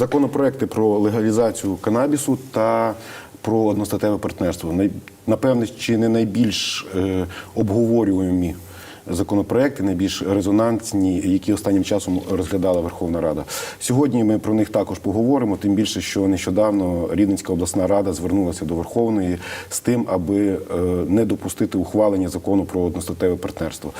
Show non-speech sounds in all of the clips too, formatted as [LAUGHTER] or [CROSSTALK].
законопроекти про легалізацію канабісу та про одностатеве партнерство. Напевне, чи не найбільш обговорюємо. обговорювані законопроекти, найбільш резонансні, які останнім часом розглядала Верховна Рада. Сьогодні ми про них також поговоримо, тим більше, що нещодавно Рівненська обласна рада звернулася до Верховної з тим, аби е, не допустити ухвалення закону про одностатеве партнерство.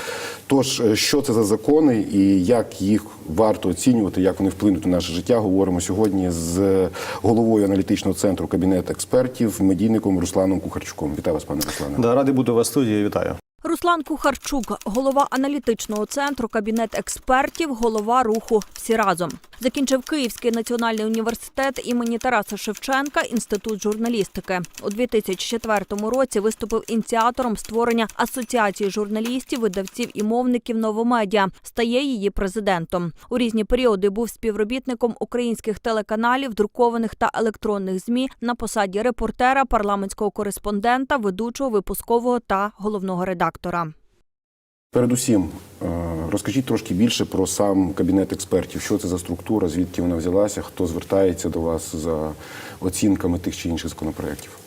Тож, е, що це за закони і як їх варто оцінювати, як вони вплинуть на наше життя, говоримо сьогодні з головою аналітичного центру кабінету експертів, медійником Русланом Кухарчуком. Вітаю вас, пане Руслане. Да, радий бути у вас в студії. Вітаю. Руслан Кухарчук, голова аналітичного центру, кабінет експертів, голова руху «Всі разом». Закінчив Київський національний університет імені Тараса Шевченка, інститут журналістики. У 2004 році виступив ініціатором створення асоціації журналістів, видавців і мовників новомедіа. Стає її президентом. У різні періоди був співробітником українських телеканалів, друкованих та електронних змі на посаді репортера, парламентського кореспондента, ведучого, випускового та головного редактора. Передусім, е, розкажіть трошки більше про сам кабінет експертів. Що це за структура, звідки вона взялася, хто звертається до вас за оцінками тих чи інших законопроєктів?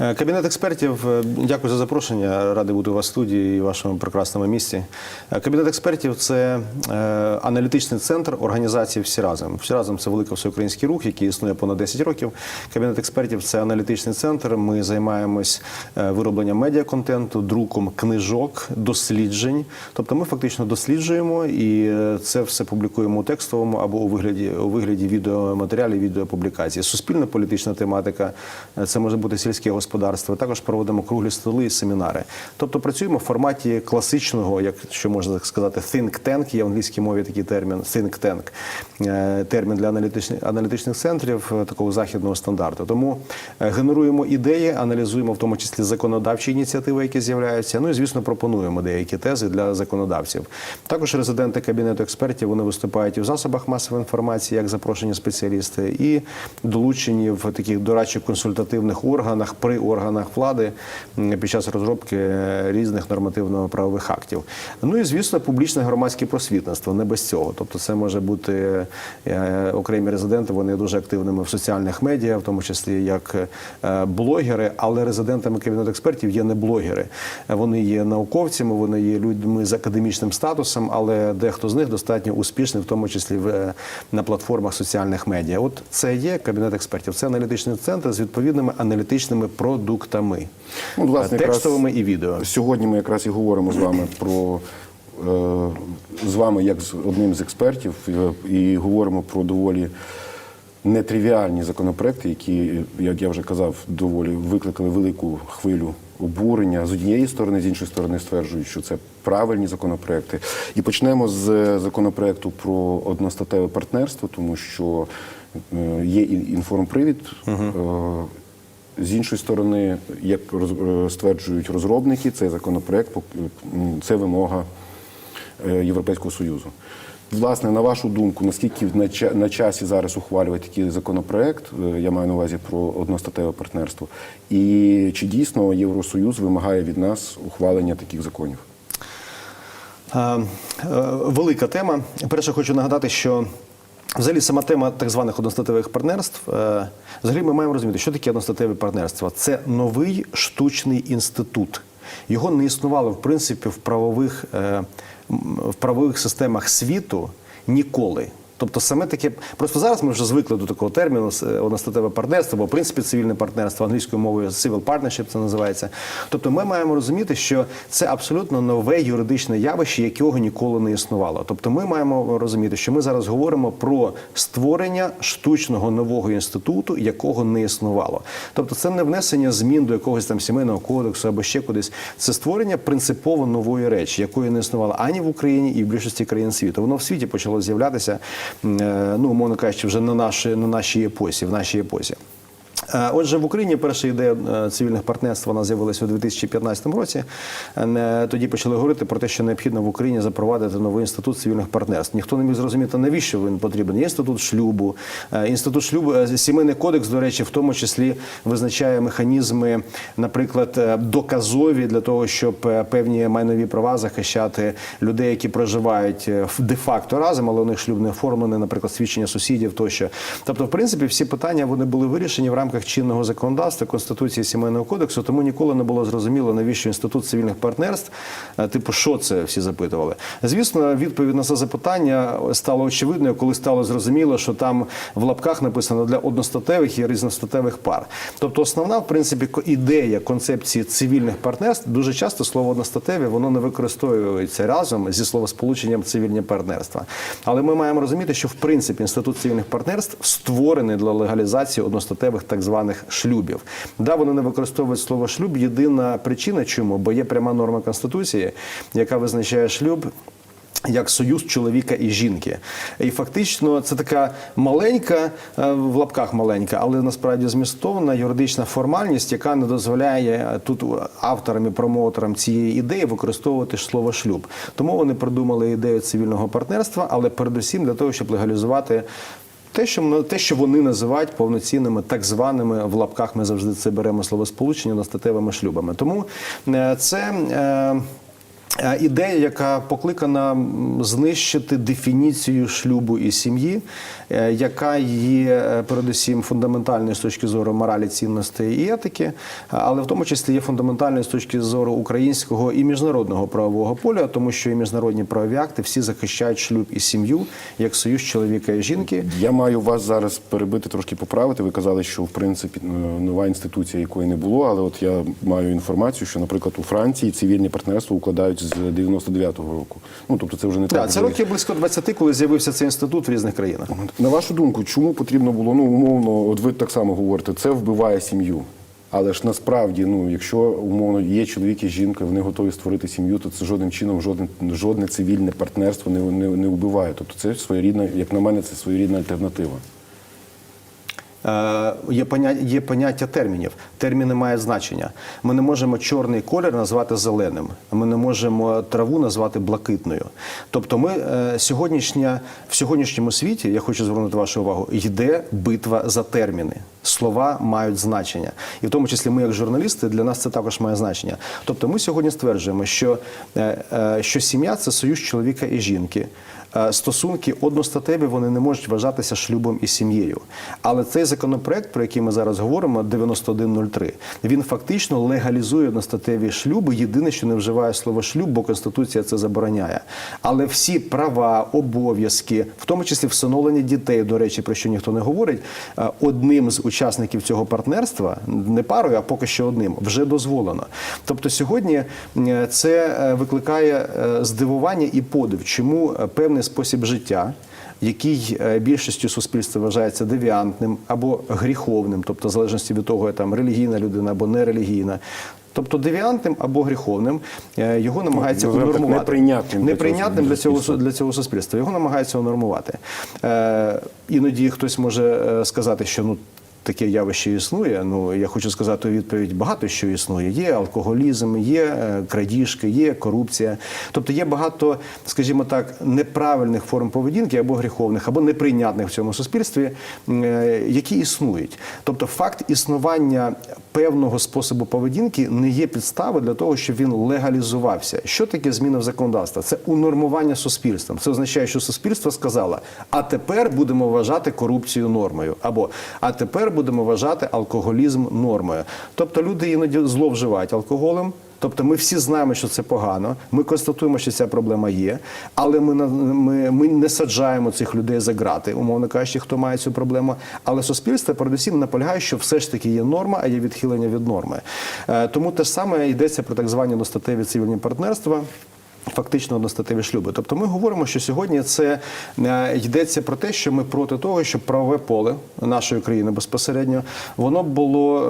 Е, Кабінет експертів, е, дякую за запрошення. Радий бути у вас в студії і в вашому прекрасному місці. Е, Кабінет експертів це аналітичний центр організації всі разом. Всі разом це великий всеукраїнський рух, який існує понад 10 років. Кабінет експертів це аналітичний центр. Ми займаємось виробленням медіаконтенту, друком книжок, досліджень. Тобто, ми фактично досліджуємо і це все публікуємо у текстовому або у вигляді у вигляді відеоматеріалів, відеопублікацій. Суспільно-політична тематика е, це може бути сільське господарство. Також проводимо круглі столи і семінари. Тобто працюємо в форматі класичного, як що можна так сказати, think tank, Є в англійській мові такий термін think tank, е, термін для аналітичних аналітичних центрів е, такого західного стандарту. Тому е, генеруємо ідеї, аналізуємо в тому числі законодавчі ініціативи, які з'являються. Ну і звісно, пропонуємо деякі тези для законодавців. Також резиденти кабінету експертів вони виступають і в засобах масової інформації, як запрошені спеціалісти, і долучені в таких дорадчих консультативних органах при органах влади під час розробки е, різних нормативно-правових актів. Ну і звісно, публічне громадське просвітництво не без цього. Тобто, це може бути е, окремі резиденти. Вони дуже активними в соціальних медіа, в тому числі як е, блогери, але резидентами кабінету експертів є не блогери. Вони є науковцями, вони є людьми з академічним статусом, але дехто з них достатньо успішний, в тому числі в, на платформах соціальних медіа. От це є кабінет експертів. Це аналітичний центр з відповідними аналітичними продуктами, Ну, власне, е, текстовими і відео. Сьогодні ми якраз і говоримо з вами про е, з вами як з одним з експертів, е, і говоримо про доволі нетривіальні законопроекти, які, як я вже казав, доволі викликали велику хвилю обурення з однієї сторони, з іншої сторони стверджують, що це правильні законопроекти. І почнемо з законопроекту про одностатеве партнерство, тому що е, є інформпривід. Е, з іншої сторони, як е, стверджують розробники, цей законопроект це вимога е, Європейського Союзу. Власне, на вашу думку, наскільки на часі зараз ухвалювати такий законопроект, е, я маю на увазі про одностатеве партнерство, і чи дійсно Євросоюз вимагає від нас ухвалення таких законів? Велика тема. Перше, хочу нагадати, що взагалі сама тема так званих одностатевих партнерств. е, Взагалі ми маємо розуміти, що таке одностатеве партнерство. Це новий штучний інститут. Його не існувало в принципі в правових, е, в правових системах світу ніколи. Тобто саме таке, просто зараз ми вже звикли до такого терміну е, одностатеве партнерство, або в принципі цивільне партнерство англійською мовою civil partnership це називається. Тобто ми маємо розуміти, що це абсолютно нове юридичне явище, якого ніколи не існувало. Тобто ми маємо розуміти, що ми зараз говоримо про створення штучного нового інституту, якого не існувало. Тобто це не внесення змін до якогось там сімейного кодексу або ще кудись. Це створення принципово нової речі, якої не існувало ані в Україні, і в більшості країн світу. Воно в світі почало з'являтися, ну умовно кажучи, вже на нашій на нашій епосі, в нашій епосі. Е, Отже, в Україні перша ідея е, цивільних партнерств вона з'явилася у 2015 році. Е, Тоді почали говорити про те, що необхідно в Україні запровадити новий інститут цивільних партнерств. Ніхто не міг зрозуміти, навіщо він потрібен. Є інститут шлюбу, інститут шлюбу, сімейний кодекс, до речі, в тому числі визначає механізми, наприклад, доказові для того, щоб певні майнові права захищати людей, які проживають де-факто разом, але у них шлюб не оформлений, наприклад, свідчення сусідів тощо. Тобто, в принципі, всі питання вони були вирішені в рамках чинного законодавства, конституції сімейного кодексу. Тому ніколи не було зрозуміло, навіщо інститут цивільних партнерств. е, Типу, що це всі запитували. Звісно, відповідь на це запитання стала очевидною, коли стало зрозуміло, що там в лапках написано для одностатевих і різностатевих пар. Тобто, основна, в принципі, ідея концепції цивільних партнерств дуже часто слово одностатеві воно не використовується разом зі словосполученням цивільні партнерства. Але ми маємо розуміти, що в принципі інститут цивільних партнерств створений для легалізації одностатевих так званих шлюбів. Да, вони не використовують слово шлюб. Єдина причина, чому, бо є пряма норма конституції, яка визначає шлюб як союз чоловіка і жінки. І фактично це така маленька, е, в лапках маленька, але насправді змістовна юридична формальність, яка не дозволяє тут авторам і промоутерам цієї ідеї використовувати слово шлюб. Тому вони придумали ідею цивільного партнерства, але передусім для того, щоб легалізувати. Те, що те, що вони називають повноцінними так званими в лапках, ми завжди це беремо словосполучення настатевими шлюбами. Тому е, це. Е, Ідея, яка покликана знищити дефініцію шлюбу і сім'ї, е, яка є е, передусім фундаментальною з точки зору моралі, цінностей і етики, але в тому числі є фундаментальною з точки зору українського і міжнародного правового поля, тому що і міжнародні правові акти всі захищають шлюб і сім'ю як союз чоловіка і жінки. Я маю вас зараз перебити, трошки поправити. Ви казали, що в принципі нова інституція, якої не було, але от я маю інформацію, що, наприклад, у Франції цивільні партнерства укладають з 99-го року. Ну тобто, це вже не так. Це років близько 20, коли з'явився цей інститут в різних країнах. На вашу думку, чому потрібно було, ну умовно, от ви так само говорите, це вбиває сім'ю. Але ж насправді, ну якщо умовно є чоловік і жінка, вони готові створити сім'ю, то це жодним чином жодне, жодне цивільне партнерство не, не, не вбиває. Тобто це своєрідна, як на мене, це своєрідна альтернатива. Е, Є поняття, є поняття термінів. Терміни мають значення. Ми не можемо чорний колір назвати зеленим. Ми не можемо траву назвати блакитною. Тобто, ми е, сьогоднішня в сьогоднішньому світі, я хочу звернути вашу увагу, йде битва за терміни. Слова мають значення, і в тому числі ми, як журналісти, для нас це також має значення. Тобто, ми сьогодні стверджуємо, що, е, що сім'я це союз чоловіка і жінки. Е, Стосунки одностатеві вони не можуть вважатися шлюбом і сім'єю. Але цей законопроект, про який ми зараз говоримо, 9103, він фактично легалізує одностатеві шлюби. Єдине, що не вживає слово шлюб, бо конституція це забороняє. Але всі права, обов'язки, в тому числі всиновлення дітей, до речі, про що ніхто не говорить, е, одним з учасників цього партнерства, не парою, а поки що одним, вже дозволено. Тобто сьогодні е, це викликає здивування і подив, чому певний спосіб життя. Який е, більшістю суспільства вважається девіантним або гріховним, тобто в залежності від того, там релігійна людина або нерелігійна. Тобто девіантним або гріховним е, його намагаються називаємо унормувати. неприйнятним для цього для цього суспільства. для цього суспільства. Його намагаються унормувати. Е, іноді хтось може е, сказати, що ну. Таке явище існує. Ну я хочу сказати у відповідь: багато що існує. Є алкоголізм, є е, крадіжки, є корупція. Тобто є багато, скажімо так, неправильних форм поведінки або гріховних, або неприйнятних в цьому суспільстві, е, які існують. Тобто, факт існування певного способу поведінки не є підстави для того, щоб він легалізувався. Що таке зміна в законодавства? Це унормування суспільством. Це означає, що суспільство сказало: а тепер будемо вважати корупцію нормою, або а тепер будемо вважати алкоголізм нормою. Тобто люди іноді зловживають алкоголем. Тобто ми всі знаємо, що це погано. Ми констатуємо, що ця проблема є, але ми, ми, ми не саджаємо цих людей за грати, умовно кажучи, хто має цю проблему. Але суспільство передусім наполягає, що все ж таки є норма, а є відхилення від норми. Е, Тому те ж саме йдеться про так звані достатеві цивільні партнерства. Фактично одностатеві шлюби. Тобто ми говоримо, що сьогодні це е, йдеться про те, що ми проти того, щоб правове поле нашої країни безпосередньо воно було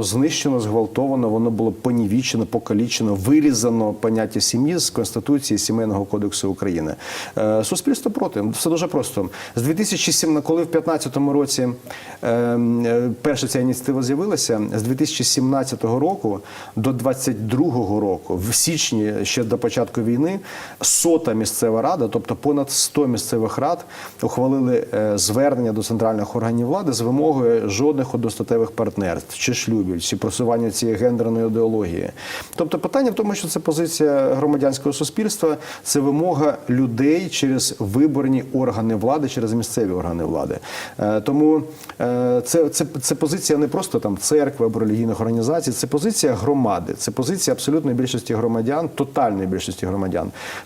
е, знищено, зґвалтовано, воно було понівічено, покалічено, вирізано поняття сім'ї з Конституції Сімейного кодексу України. Е, суспільство проти. Все дуже просто. З 2007, коли в 2015 році е, е, перша ця ініціатива з'явилася, з 2017 року до 2022 року, в січні ще до початку війни, сота місцева рада, тобто понад 100 місцевих рад, ухвалили е, звернення до центральних органів влади з вимогою жодних одностатевих партнерств чи шлюбів, чи просування цієї гендерної ідеології. Тобто питання в тому, що це позиція громадянського суспільства, це вимога людей через виборні органи влади, через місцеві органи влади. Е, Тому е, це, це, це позиція не просто там церкви або релігійних організацій, це позиція громади, це позиція абсолютної більшості громадян, тотальної більшості громадян.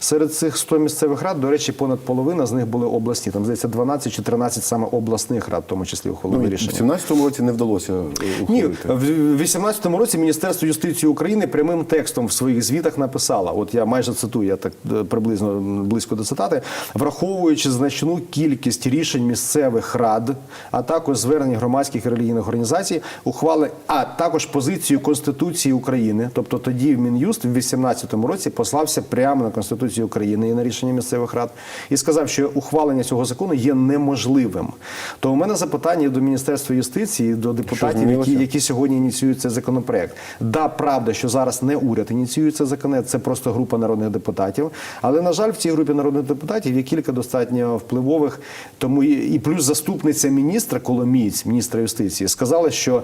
Серед цих 100 місцевих рад, до речі, понад половина з них були обласні. Там здається 12 чи 13 саме обласних рад, в тому числі ухвалили Ну, і в рішення. 2017 році не вдалося е, Ні, ухвалити. в 2018 році Міністерство юстиції України прямим текстом в своїх звітах написало, от я майже цитую, я так е, приблизно близько до цитати, враховуючи значну кількість рішень місцевих рад, а також звернень громадських і релігійних організацій, ухвали, а також позицію Конституції України, тобто тоді в Мін'юст в 2018 році послався прямо на Конституцію України і на рішення місцевих рад і сказав, що ухвалення цього закону є неможливим. То у мене запитання до Міністерства юстиції, до депутатів, які, які сьогодні ініціюють цей законопроект. Да, правда, що зараз не уряд ініціює цей законопроект, це просто група народних депутатів. Але на жаль, в цій групі народних депутатів є кілька достатньо впливових. Тому і, і плюс заступниця міністра Коломієць, міністра юстиції, сказала, що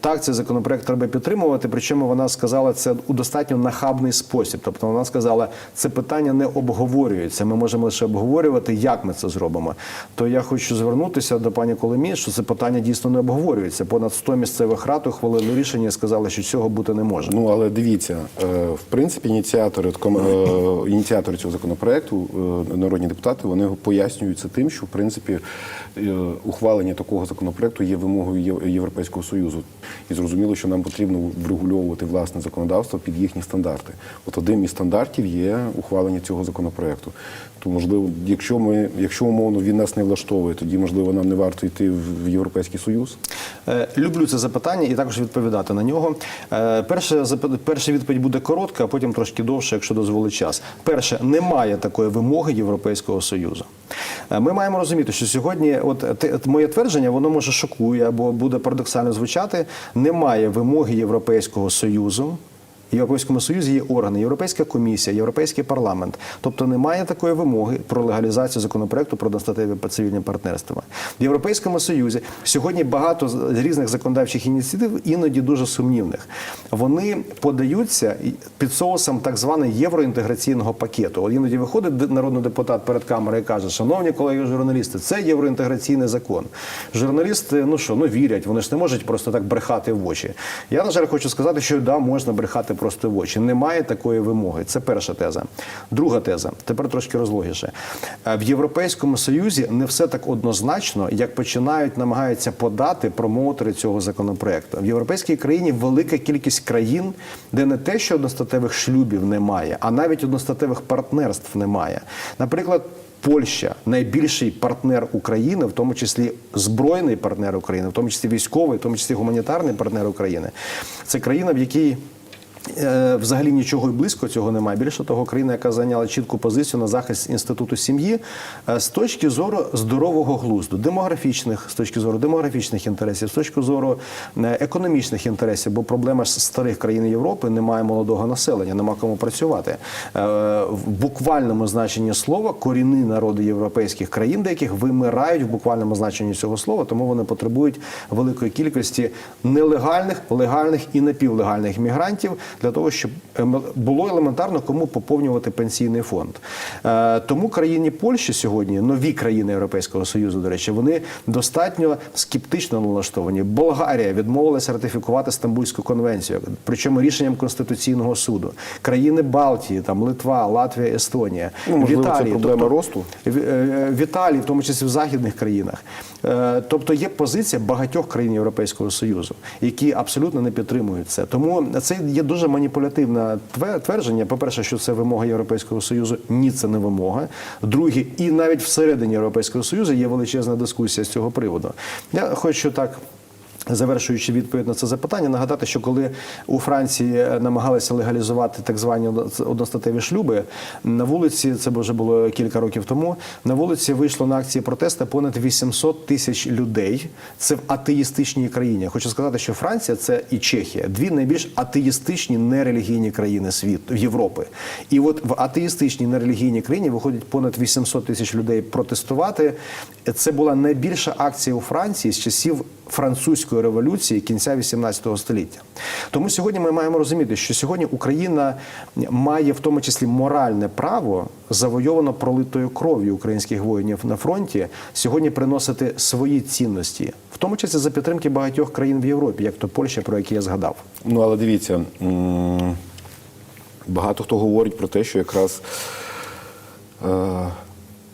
так, цей законопроект треба підтримувати. Причому вона сказала це у достатньо нахабний спосіб. Тобто вона сказала, це питання не обговорюється. Ми можемо лише обговорювати, як ми це зробимо. То я хочу звернутися до пані Коломієць, що це питання дійсно не обговорюється. Понад 100 місцевих рад ухвалили рішення і сказали, що цього бути не може. Ну але дивіться, е, в принципі, ініціатори е, ініціатори цього законопроекту, е, народні депутати, вони пояснюють це тим, що в принципі ухвалення такого законопроекту є вимогою Європейського союзу, і зрозуміло, що нам потрібно врегульовувати власне законодавство під їхні стандарти. От одним із стандартів є ухвалення цього законопроекту. То можливо, якщо ми, якщо умовно він нас не влаштовує, тоді можливо нам не варто йти в Європейський Союз. Е, Люблю це запитання і також відповідати на нього. Е, Перше, перша відповідь буде коротка, а потім трошки довше, якщо дозволить час. Перше, немає такої вимоги Європейського Союзу. Е, Ми маємо розуміти, що сьогодні, от моє твердження, воно може шокує або буде парадоксально звучати. Немає вимоги Європейського Союзу. Європейському Союзі є органи, Європейська комісія, Європейський парламент. Тобто немає такої вимоги про легалізацію законопроекту про одностатеві цивільні партнерства. В Європейському Союзі сьогодні багато різних законодавчих ініціатив, іноді дуже сумнівних. Вони подаються під соусом так званого євроінтеграційного пакету. От іноді виходить народний депутат перед камерою і каже: Шановні колеги журналісти, це євроінтеграційний закон. Журналісти, ну що, ну вірять, вони ж не можуть просто так брехати в очі. Я, на жаль, хочу сказати, що да, можна брехати просто в очі. Немає такої вимоги. Це перша теза. Друга теза, тепер трошки розлогіше. Е, В Європейському Союзі не все так однозначно, як починають намагаються подати промоутери цього законопроекту. В європейській країні велика кількість країн, де не те, що одностатевих шлюбів немає, а навіть одностатевих партнерств немає. Наприклад. Польща найбільший партнер України, в тому числі збройний партнер України, в тому числі військовий, в тому числі гуманітарний партнер України. Це країна, в якій взагалі нічого і близько цього немає. Більше того, країна, яка зайняла чітку позицію на захист інституту сім'ї е, з точки зору здорового глузду, демографічних, з точки зору демографічних інтересів, з точки зору е, економічних інтересів, бо проблема ж старих країн Європи немає молодого населення, нема кому працювати. Е, В буквальному значенні слова корінні народи європейських країн, деяких вимирають в буквальному значенні цього слова, тому вони потребують великої кількості нелегальних, легальних і напівлегальних мігрантів для того, щоб ем, було елементарно кому поповнювати пенсійний фонд. Е, Тому країні Польщі сьогодні, нові країни Європейського Союзу, до речі, вони достатньо скептично налаштовані. Болгарія відмовилася ратифікувати Стамбульську конвенцію, причому рішенням Конституційного суду. Країни Балтії, там Литва, Латвія, Естонія, Ну, можливо, це проблема тобто- росту? в е, в Італії, в тому числі в західних країнах. Е, Тобто є позиція багатьох країн Європейського Союзу, які абсолютно не підтримують це. Тому це є дуже маніпулятивне тве- твердження. По-перше, що це вимога Європейського Союзу. Ні, це не вимога. Друге, і навіть всередині Європейського Союзу є величезна дискусія з цього приводу. Я хочу так. Завершуючи відповідь на це запитання, нагадати, що коли у Франції е, намагалися легалізувати так звані одностатеві шлюби, на вулиці це вже було кілька років тому. На вулиці вийшло на акції протесту понад 800 тисяч людей. Це в атеїстичній країні. Хочу сказати, що Франція це і Чехія дві найбільш атеїстичні нерелігійні країни світу Європи. І от в атеїстичній нерелігійній країні виходить понад 800 тисяч людей протестувати. Це була найбільша акція у Франції з часів французької революції кінця 18 століття. Тому сьогодні ми маємо розуміти, що сьогодні Україна має в тому числі моральне право, завойовано пролитою кров'ю українських воїнів на фронті, сьогодні приносити свої цінності, в тому числі за підтримки багатьох країн в Європі, як то Польща, про які я згадав. Ну, але дивіться, багато хто говорить про те, що якраз е,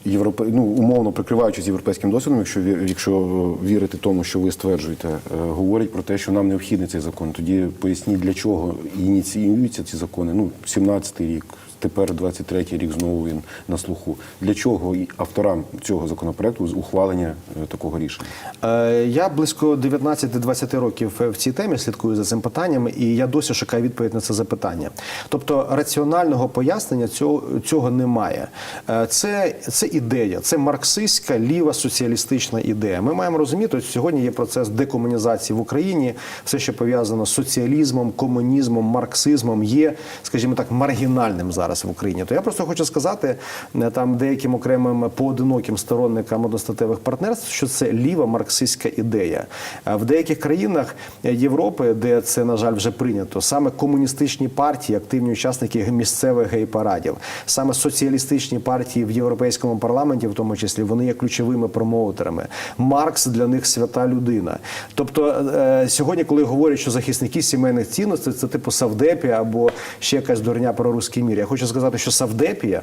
європе... ну, умовно прикриваючись європейським досвідом, якщо, якщо вірити тому, що ви стверджуєте, е, говорять про те, що нам необхідний цей закон. Тоді поясніть, для чого ініціюються ці закони. Ну, 17-й рік, тепер 23-й рік знову він на слуху. Для чого авторам цього законопроекту ухвалення е, такого рішення? Е, Я близько 19-20 років в цій темі слідкую за цим питанням, і я досі шукаю відповідь на це запитання. Тобто раціонального пояснення цього, цього немає. Е, Це, це ідея, це марксистська ліва соціалістична ідея. Ми маємо розуміти, що сьогодні є процес декомунізації в Україні. Все, що пов'язано з соціалізмом, комунізмом, марксизмом, є, скажімо так, маргінальним зараз в Україні. То я просто хочу сказати е, там деяким окремим поодиноким сторонникам одностатевих партнерств, що це ліва марксистська ідея. А В деяких країнах Європи, де це на жаль вже прийнято, саме комуністичні партії, активні учасники місцевих гей-парадів, саме соціалістичні партії в європейському парламенті, в тому числі, вони є ключовими промоутерами. Маркс для них свята людина. Тобто е, сьогодні, коли говорять, що захисники сімейних цінностей це типу Савдепія або ще якась дурня про руський мір. Я хочу сказати, що Савдепія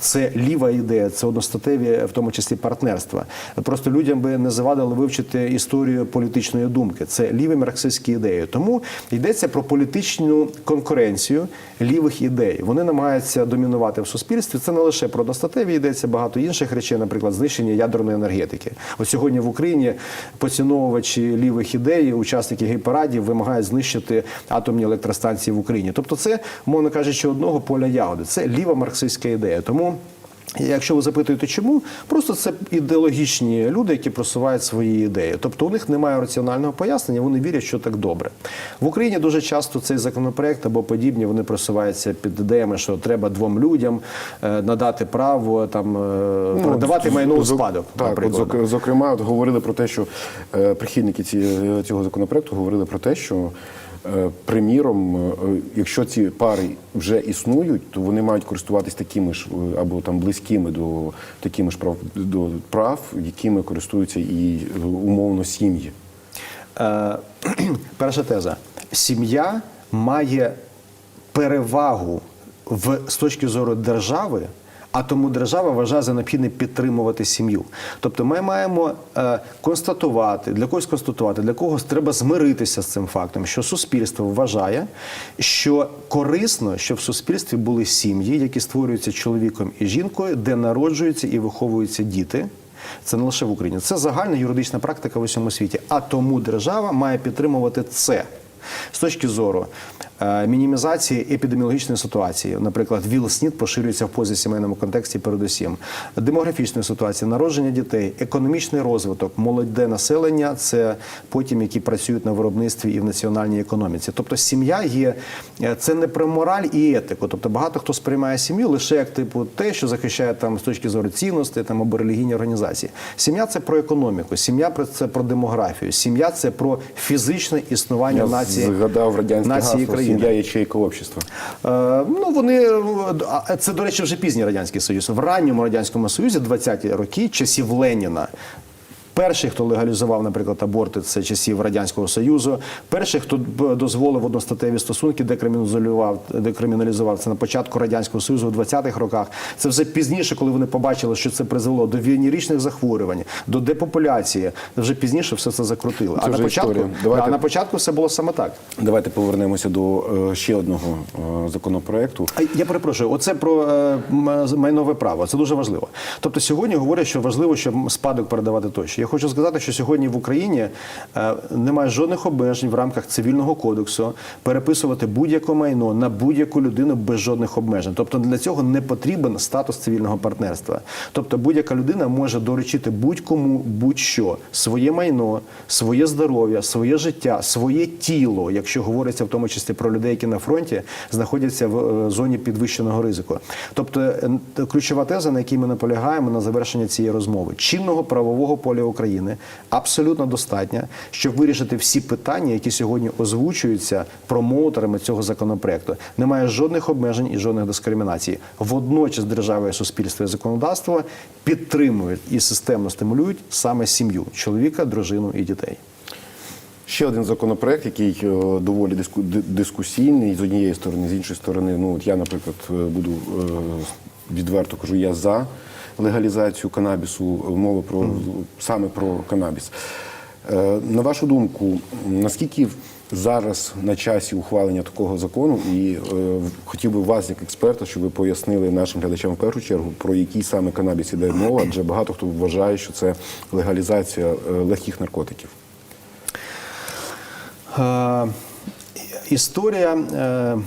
це ліва ідея, це одностатеві, в тому числі партнерства. Просто людям би не завадили вивчити історію політичної думки. Це ліві марксистські ідеї. Тому йдеться про політичну конкуренцію лівих ідей. Вони намагаються домінувати в суспільстві. Це не лише про одностатеві йдеться багато інших речей, наприклад, знищення ядерної енергетики. От сьогодні в Україні поціновувачі лівих ідей, учасники гей-парадів вимагають знищити атомні електростанції в Україні. Тобто, це, мовно кажучи, одного поля ягоди. Це ліва марксистська ідея. Тому. Якщо ви запитуєте, чому, просто це ідеологічні люди, які просувають свої ідеї. Тобто у них немає раціонального пояснення, вони вірять, що так добре. В Україні дуже часто цей законопроект або подібні вони просуваються під ідеями, що треба двом людям е, надати право там е, продавати майно у спадок. Так, от, наприклад. зок- зокрема, от говорили про те, що е, прихильники ці, цього законопроекту говорили про те, що приміром, е, якщо ці пари вже існують, то вони мають користуватись такими ж е, або там близькими до такими ж прав до прав, якими користуються і е, умовно сім'ї. Е, [CLEARS THROAT] перша теза: сім'я має перевагу в з точки зору держави. А тому держава вважає за необхідне підтримувати сім'ю. Тобто ми маємо е, констатувати, для когось констатувати, для когось треба змиритися з цим фактом, що суспільство вважає, що корисно, щоб в суспільстві були сім'ї, які створюються чоловіком і жінкою, де народжуються і виховуються діти. Це не лише в Україні, це загальна юридична практика в усьому світі. А тому держава має підтримувати це. З точки зору е, мінімізації епідеміологічної ситуації, наприклад, ВІЛ-СНІД поширюється в позасімейному контексті, передусім, демографічної ситуації, народження дітей, економічний розвиток, молоде населення це потім, які працюють на виробництві і в національній економіці. Тобто, сім'я є е, це не про мораль і етику. Тобто, багато хто сприймає сім'ю лише як типу те, що захищає там з точки зору цінностей там або релігійні організації. Сім'я це про економіку, сім'я це про демографію, сім'я це про фізичне існування Я нації. згадав радянське нації гасло країни. «Сім'я ячейка общества». Е, ну вони а це, до речі, вже пізній радянський союз. В ранньому радянському союзі, 20-ті роки, часів Леніна. Перший, хто легалізував, наприклад, аборти, це часів радянського союзу. Перший, хто дозволив одностатеві стосунки, декриміналізував, декриміналізував це на початку радянського союзу у 20-х роках. Це вже пізніше, коли вони побачили, що це призвело до венеричних захворювань, до депопуляції. Вже пізніше все це закрутили. Це а на початку. Давайте- а на початку все було саме так. Давайте повернемося до е, ще одного е, законопроекту. А Я перепрошую, оце про е, майнове право. Це дуже важливо. Тобто сьогодні говорять, що важливо, щоб спадок передавати тощо. Я хочу сказати, що сьогодні в Україні е, немає жодних обмежень в рамках цивільного кодексу переписувати будь-яке майно на будь-яку людину без жодних обмежень. Тобто для цього не потрібен статус цивільного партнерства. Тобто будь-яка людина може доручити будь-кому будь-що своє майно, своє здоров'я, своє життя, своє тіло, якщо говориться в тому числі про людей, які на фронті знаходяться в е, зоні підвищеного ризику. Тобто е, ключова теза, на якій ми наполягаємо на завершення цієї розмови, чинного правового поля України абсолютно достатньо, щоб вирішити всі питання, які сьогодні озвучуються промоутерами цього законопроекту. Немає жодних обмежень і жодних дискримінацій. Водночас держава і суспільство і законодавство підтримують і системно стимулюють саме сім'ю чоловіка, дружину і дітей. Ще один законопроект, який е, доволі диску, дискусійний з однієї сторони, з іншої сторони. Ну от я, наприклад, е, буду е, відверто кажу, я за легалізацію канабісу. Мова про саме про канабіс. Е, На вашу думку, наскільки зараз на часі ухвалення такого закону, і е, хотів би вас, як експерта, щоб ви пояснили нашим глядачам в першу чергу, про який саме канабіс іде мова, адже багато хто вважає, що це легалізація е, легких наркотиків. Е, Історія е,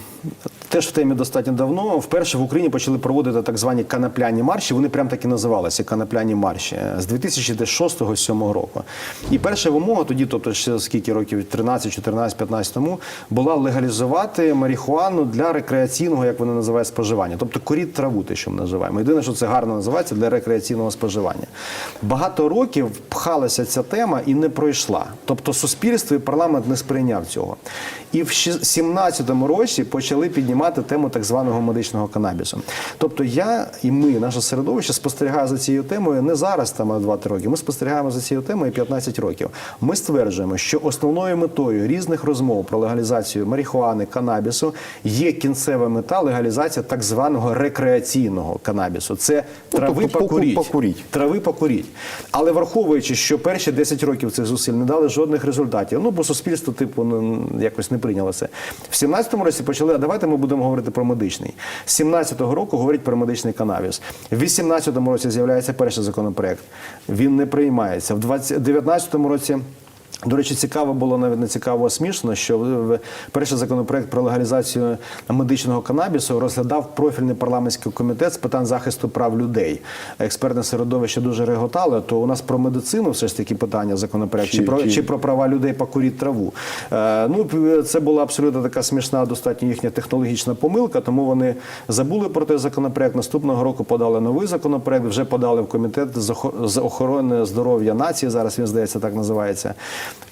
теж в темі достатньо давно. Вперше в Україні почали проводити так звані канапляні марші. Вони прям так і називалися канапляні марші з 2006-2007 року. І перша вимога тоді, тобто ще скільки років 13, 14, 15 тому, була легалізувати марихуану для рекреаційного, як вони називають, споживання. Тобто коріт траву, те, що ми називаємо. Єдине, що це гарно називається для рекреаційного споживання. Багато років пхалася ця тема і не пройшла. Тобто суспільство і парламент не сприйняв цього. І в 2017 році почали піднімати тему так званого медичного канабісу. Тобто я і ми, наше середовище, спостерігає за цією темою не зараз, там а 2-3 роки. Ми спостерігаємо за цією темою 15 років. Ми стверджуємо, що основною метою різних розмов про легалізацію марихуани, канабісу є кінцева мета легалізація так званого рекреаційного канабісу. Це трави тобто поку- покуріть. покуріть. Трави покуріть. Але враховуючи, що перші 10 років цих зусиль не дали жодних результатів. Ну, бо суспільство, типу, ну, якось не прийняло це. В 17-му році почали, давайте ми будемо говорити про медичний. З 17-го року говорять про медичний канавіс. В 18-му році з'являється перший законопроект. Він не приймається. В 20 19-му році. До речі, цікаво було навіть не цікаво, а смішно, що перший законопроект про легалізацію медичного канабісу розглядав профільний парламентський комітет з питань захисту прав людей. Експертне середовище дуже реготало. То у нас про медицину все ж таки питання законопроект, чи, Чи- про чи- чи про права людей покуріть траву. Е, ну це була абсолютно така смішна, достатньо їхня технологічна помилка. Тому вони забули про той законопроект. Наступного року подали новий законопроект. Вже подали в комітет з охорони здоров'я нації. Зараз він здається так називається.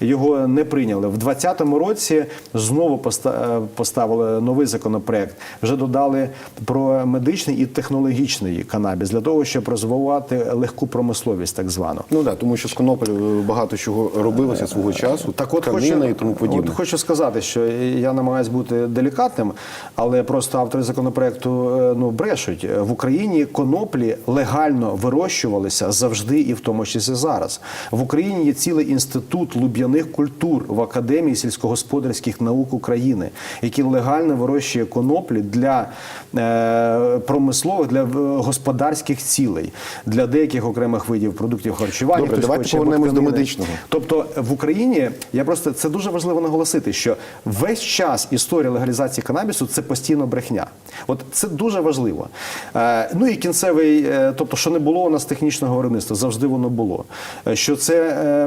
Його не прийняли в 2020 році. Знову е, поставили новий законопроект. Вже додали про медичний і технологічний канабіс для того, щоб розвивати легку промисловість, так звану. Ну так, тому що з конопель е, багато чого робилося свого часу, Так от хочу, і тому подібне. От хочу сказати, що я намагаюся бути делікатним, але просто автори законопроекту е, ну брешуть в Україні коноплі легально вирощувалися завжди, і в тому числі зараз. В Україні є цілий інститут луб'яних культур в Академії сільськогосподарських наук України, який легально вирощує коноплі для е, промислових, для е, господарських цілей, для деяких окремих видів продуктів харчування. Добре, давайте повернемось до медичного. Тобто в Україні я просто це дуже важливо наголосити, що весь час історія легалізації канабісу це постійно брехня. От це дуже важливо. Е, ну і кінцевий, тобто, що не було у нас технічного виробництва, завжди воно було. Що це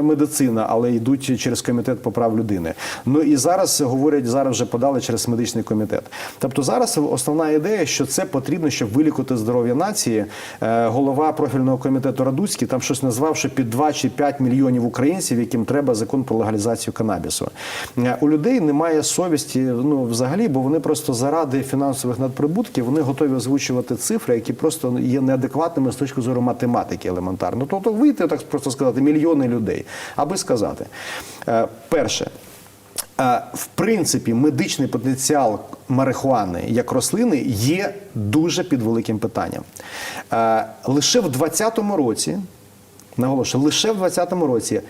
медицина, але йдуть йдуть через комітет по прав людини. Ну і зараз говорять, зараз вже подали через медичний комітет. Тобто зараз основна ідея, що це потрібно, щоб вилікувати здоров'я нації. Е, Голова профільного комітету Радуцький там щось назвав, що під 2 чи 5 мільйонів українців, яким треба закон про легалізацію канабісу. Е, У людей немає совісті, ну взагалі, бо вони просто заради фінансових надприбутків вони готові озвучувати цифри, які просто є неадекватними з точки зору математики елементарно. Тобто вийти так просто сказати мільйони людей, аби сказати. Е, Перше. Е, В принципі, медичний потенціал марихуани як рослини є дуже під великим питанням. Е, Лише в 2020 році, наголошую, лише в 2020 році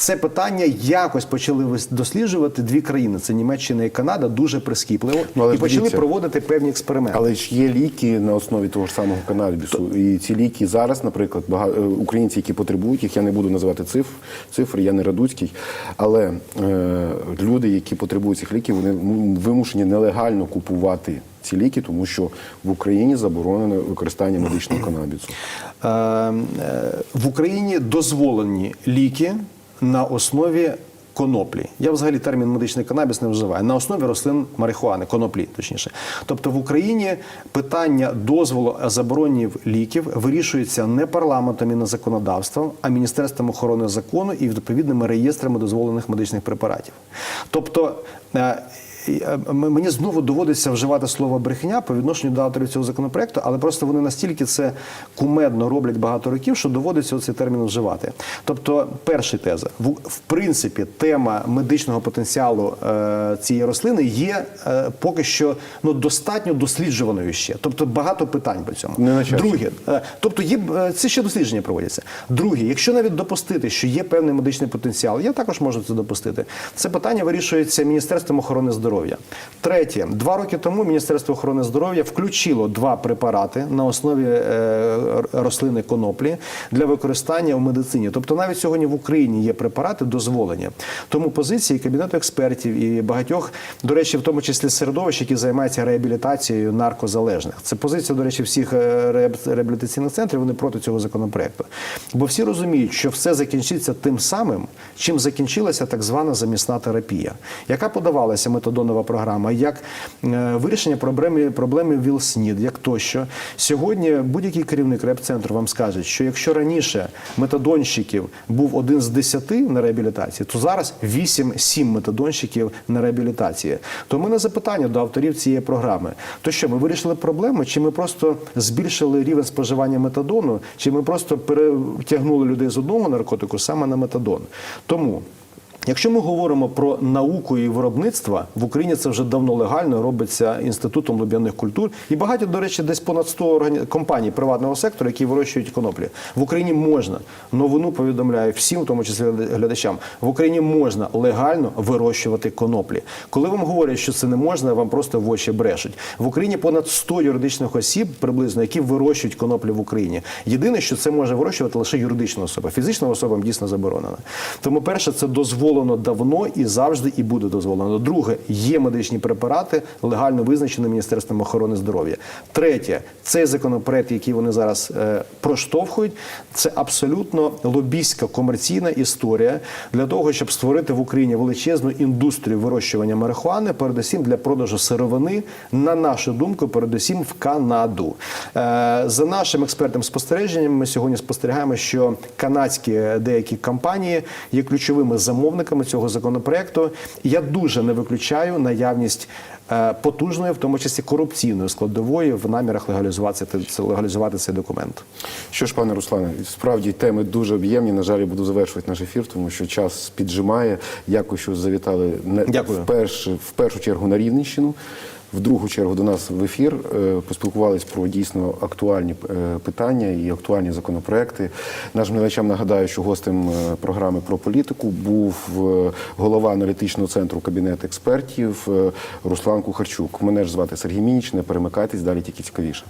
це питання якось почали досліджувати дві країни: це Німеччина і Канада, дуже прискіпливо, Ну, але і почали дивіться. проводити певні експерименти. Але ж є ліки на основі того ж самого канабісу. І ці ліки зараз, наприклад, бага- е, українці, які потребують їх, я не буду називати цифр, цифри, я не радуцький. Але е, люди, які потребують цих ліків, вони вимушені нелегально купувати ці ліки, тому що в Україні заборонено використання медичного канабісу. Е, е, в Україні дозволені ліки на основі коноплі. Я взагалі термін медичний канабіс не вживаю. На основі рослин марихуани, коноплі, точніше. Тобто в Україні питання дозволу заборонів ліків вирішується не парламентом і не законодавством, а Міністерством охорони закону і відповідними реєстрами дозволених медичних препаратів. Тобто. Е, Мені знову доводиться вживати слово брехня по відношенню до авторів цього законопроекту, але просто вони настільки це кумедно роблять багато років, що доводиться цей термін вживати. Тобто, перша теза, в, принципі, тема медичного потенціалу е, цієї рослини є е, поки що ну достатньо досліджуваною ще. Тобто багато питань по цьому. Не. Друге, тобто є це ще дослідження проводяться. Друге, якщо навіть допустити, що є певний медичний потенціал, я також можу це допустити. Це питання вирішується Міністерством охорони здоров'я. Третє, два роки тому Міністерство охорони здоров'я включило два препарати на основі е, рослини коноплі для використання в медицині. Тобто навіть сьогодні в Україні є препарати дозволені. Тому позиції кабінету експертів і багатьох, до речі, в тому числі середовищ, які займаються реабілітацією наркозалежних. Це позиція, до речі, всіх е, реабілітаційних центрів. Вони проти цього законопроекту. Бо всі розуміють, що все закінчиться тим самим, чим закінчилася так звана замісна терапія, яка подавалася методонова програма, як е, вирішення проблеми проблеми ВІЛ-СНІД, як тощо. Сьогодні будь-який керівник реп-центру вам скаже, що якщо раніше метадонщиків був один з десяти на реабілітації, то зараз 8-7 метадонщиків на реабілітації. То в мене запитання до авторів цієї програми: то що ми вирішили проблему, чи ми просто збільшили рівень споживання метадону, чи ми просто перетягнули людей з одного наркотику саме на метадон? Тому. Якщо ми говоримо про науку і виробництво, в Україні це вже давно легально робиться інститутом луб'яних культур. І багато, до речі, десь понад 100 органі... компаній приватного сектору, які вирощують коноплі. В Україні можна новину повідомляю всім, в тому числі глядачам. В Україні можна легально вирощувати коноплі. Коли вам говорять, що це не можна, вам просто в очі брешуть. В Україні понад 100 юридичних осіб приблизно, які вирощують коноплі в Україні. Єдине, що це може вирощувати лише юридична особа. Фізичним особам дійсно заборонено. Тому, перше, це дозволено давно і завжди і буде дозволено. Друге, є медичні препарати, легально визначені Міністерством охорони здоров'я. Третє, цей законопроект, який вони зараз е, проштовхують, це абсолютно лобійська комерційна історія для того, щоб створити в Україні величезну індустрію вирощування марихуани, передусім для продажу сировини, на нашу думку, передусім в Канаду. Е, За нашим експертним спостереженням, ми сьогодні спостерігаємо, що канадські деякі компанії є ключовими замовниками цього законопроекту. Я дуже не виключаю наявність е, потужної, в тому числі корупційної складової в намірах легалізувати легалізувати цей документ. Що ж, пане Руслане, справді теми дуже об'ємні. На жаль, я буду завершувати наш ефір, тому що час піджимає. Дякую, що завітали не Дякую. вперше, в першу чергу на Рівненщину. В другу чергу до нас в ефір е, поспілкувались про дійсно актуальні е, питання і актуальні законопроекти. Нашим глядачам нагадаю, що гостем е, програми про політику був голова аналітичного центру кабінет експертів Руслан Кухарчук. Мене ж звати Сергій Мініч. Не перемикайтесь, далі тільки цікавіше.